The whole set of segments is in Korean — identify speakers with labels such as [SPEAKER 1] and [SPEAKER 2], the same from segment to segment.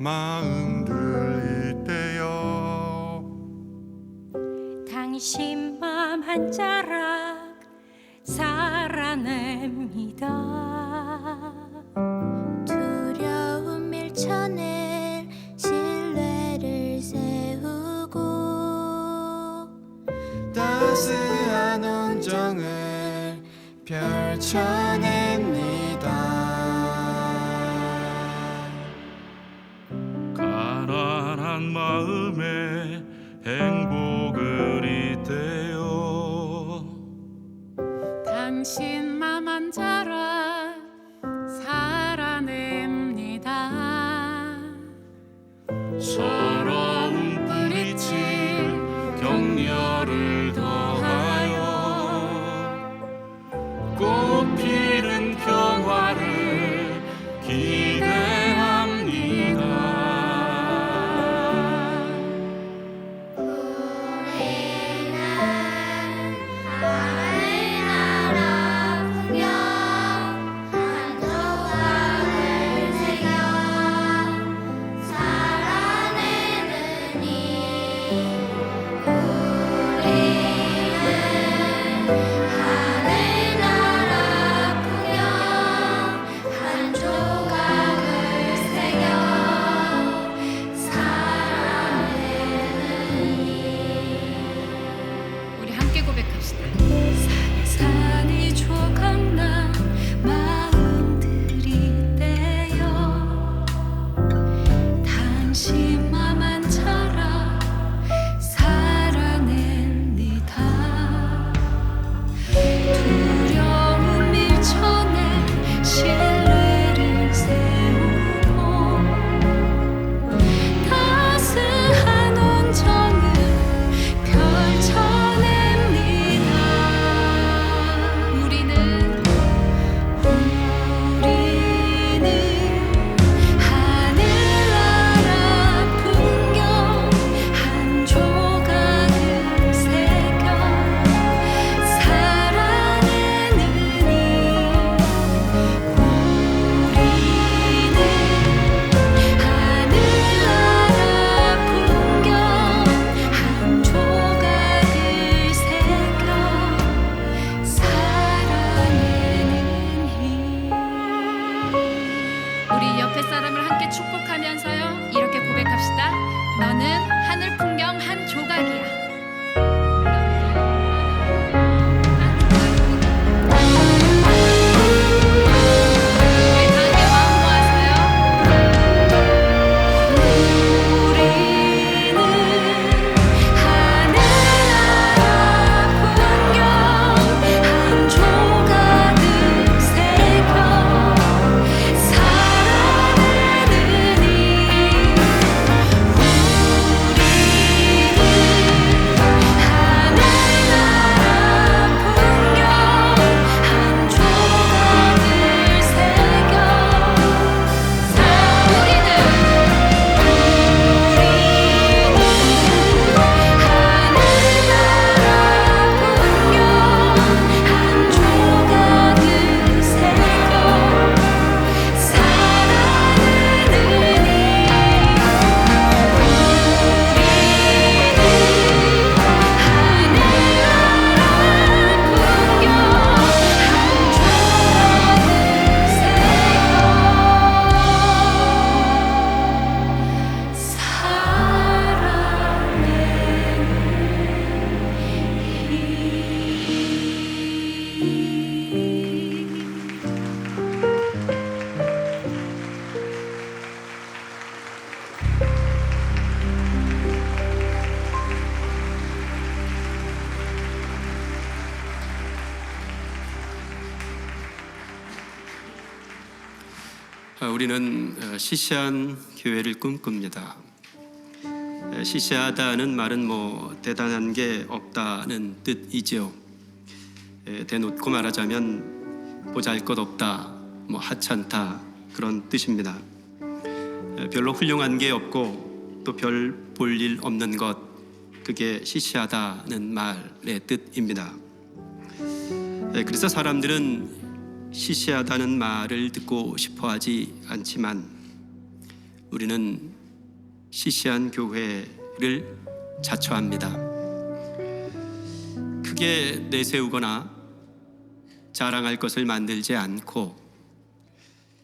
[SPEAKER 1] 마음들 있대요. 당신 맘 한 자락 살아냅니다.
[SPEAKER 2] 두려움 밀쳐낼 신뢰를 세우고
[SPEAKER 3] 따스한 온정을 펼쳐
[SPEAKER 4] 한 마음에 행복을 잇대요.
[SPEAKER 5] 당신만한 자라 살아냅니다.
[SPEAKER 4] 서러운 뿌리칠 격려를 더
[SPEAKER 1] 당신
[SPEAKER 5] 우리는
[SPEAKER 6] 어, 시시한 교회를 꿈꿉니다. 에, 시시하다는 말은 뭐 대단한 게 없다는 뜻이지요. 에, 대놓고 말하자면 보잘것없다, 뭐 하찮다 그런 뜻입니다. 에, 별로 훌륭한 게 없고 또 별 볼 일 없는 것 그게 시시하다는 말의 뜻입니다. 에, 그래서 사람들은 시시하다는 말을 듣고 싶어 하지 않지만 우리는 시시한 교회를 자처합니다. 크게 내세우거나 자랑할 것을 만들지 않고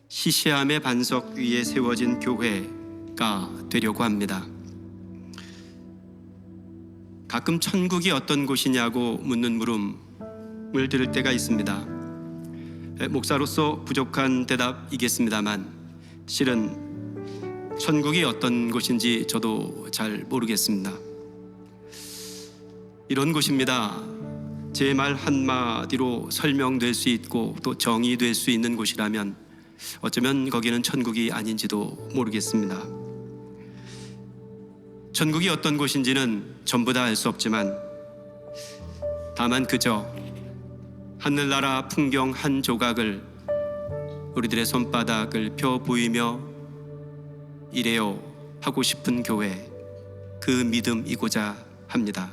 [SPEAKER 6] 시시함의 반석 위에 세워진 교회가 되려고 합니다. 가끔 천국이 어떤 곳이냐고 묻는 물음을 들을 때가 있습니다. 에, 목사로서 부족한 대답이겠습니다만 실은 천국이 어떤 곳인지 저도 잘 모르겠습니다. 이런 곳입니다. 제 말 한마디로 설명될 수 있고 또 정의될 수 있는 곳이라면 어쩌면 거기는 천국이 아닌지도 모르겠습니다. 천국이 어떤 곳인지는 전부 다 알 수 없지만 다만 그저 하늘나라 풍경 한 조각을 우리들의 손바닥을 펴 보이며 이래요 하고 싶은 교회 그 믿음이고자 합니다.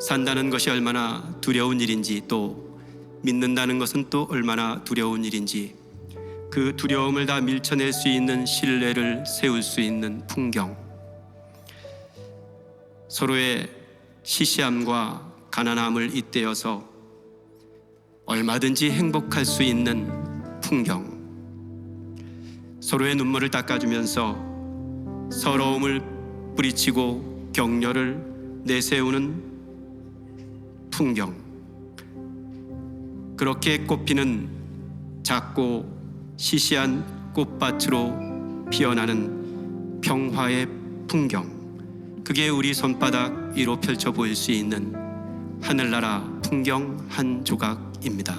[SPEAKER 6] 산다는 것이 얼마나 두려운 일인지 또 믿는다는 것은 또 얼마나 두려운 일인지 그 두려움을 다 밀쳐낼 수 있는 신뢰를 세울 수 있는 풍경 서로의 시시함과 가난함을 잇대어서 얼마든지 행복할 수 있는 풍경. 서로의 눈물을 닦아주면서 서러움을 뿌리치고 격려를 내세우는 풍경. 그렇게 꽃피는 작고 시시한 꽃밭으로 피어나는 평화의 풍경. 그게 우리 손바닥 위로 펼쳐 보일 수 있는 하늘나라 풍경 한 조각 입니다.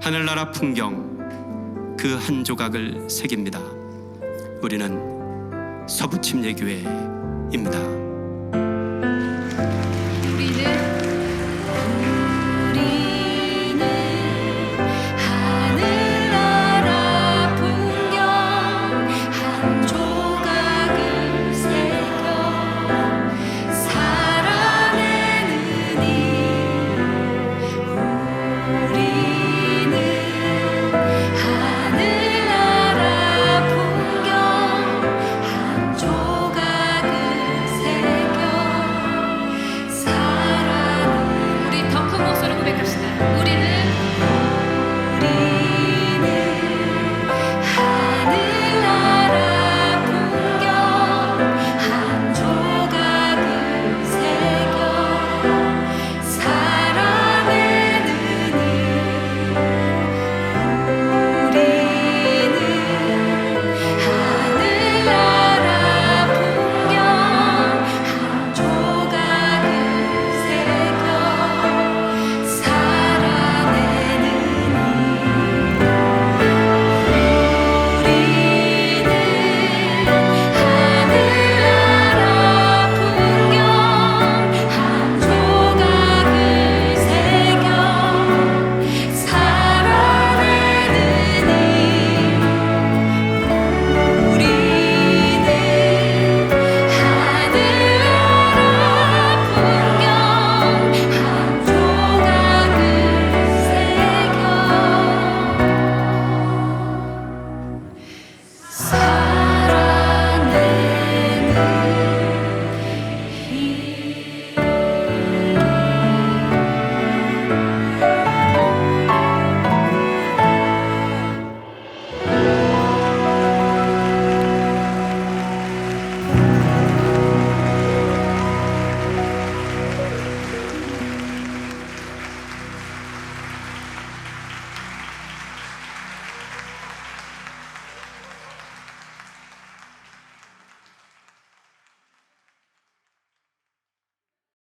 [SPEAKER 6] 하늘나라 풍경 그 한 조각을 새깁니다. 우리는 서부침례교회입니다.